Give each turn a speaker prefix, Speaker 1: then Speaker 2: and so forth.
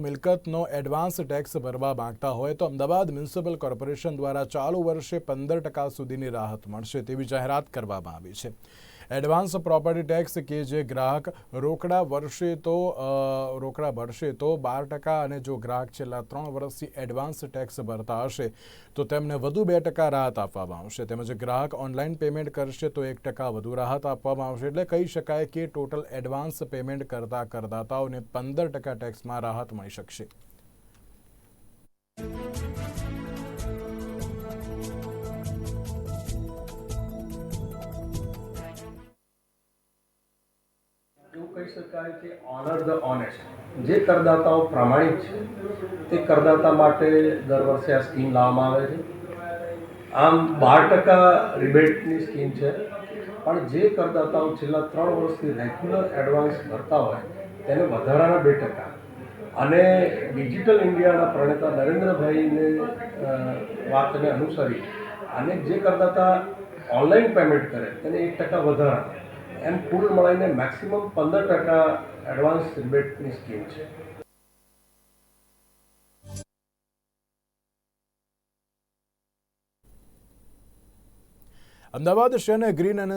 Speaker 1: મિલકતનો advance tax ભરવા માંગતા હોય તો અમદાવાદ મ્યુનિસિપલ કોર્પોરેશન દ્વારા ચાલુ વર્ષે પંદર ટકા સુધીની રાહત મળશે તેવી જાહેરાત કરવામાં આવી છે. એડવાન્સ પ્રોપર્ટી ટેક્સ કે જે ગ્રાહક રોકડા વર્ષે તો રોકડા ભરશે તો બાર ટકા અને જો ગ્રાહક છેલ્લા ત્રણ વર્ષથી એડવાન્સ ટેક્સ ભરતા હશે, તો તેમને વધુ બે ટકા રાહત આપવામાં આવશે. તેમજ ગ્રાહક ઓનલાઈન પેમેન્ટ કરશે તો એક ટકા વધુ રાહત આપવામાં આવશે. એટલે કહી શકાય કે ટોટલ એડવાન્સ પેમેન્ટ કરતા કરદાતાઓને પંદર ટકા ટેક્સમાં રાહત મળી શકશે.
Speaker 2: એવું કહી શકાય કે ઓનર ધ ઓનેસ્ટ જે કરદાતાઓ પ્રામાણિક છે, તે કરદાતા માટે દર વર્ષે આ સ્કીમ લાવવામાં આવે છે. આમ બાર ટકા રિબેટની સ્કીમ છે. પણ જે કરદાતાઓ છેલ્લા ત્રણ વર્ષથી રેગ્યુલર એડવાન્સ ભરતા હોય, તેને વધારાના બે ટકા. અને ડિજિટલ ઇન્ડિયાના પ્રણેતા નરેન્દ્રભાઈને વાતને અનુસરી અને જે કરદાતા ઓનલાઈન પેમેન્ટ કરે, તેને એક ટકા વધારાના. એમ કુલ મળીને મેક્સિમમ પંદર ટકા એડવાન્સ રિબેટની સ્કીમ છે.
Speaker 1: અમદાવાદ શહેરને ગ્રીન અને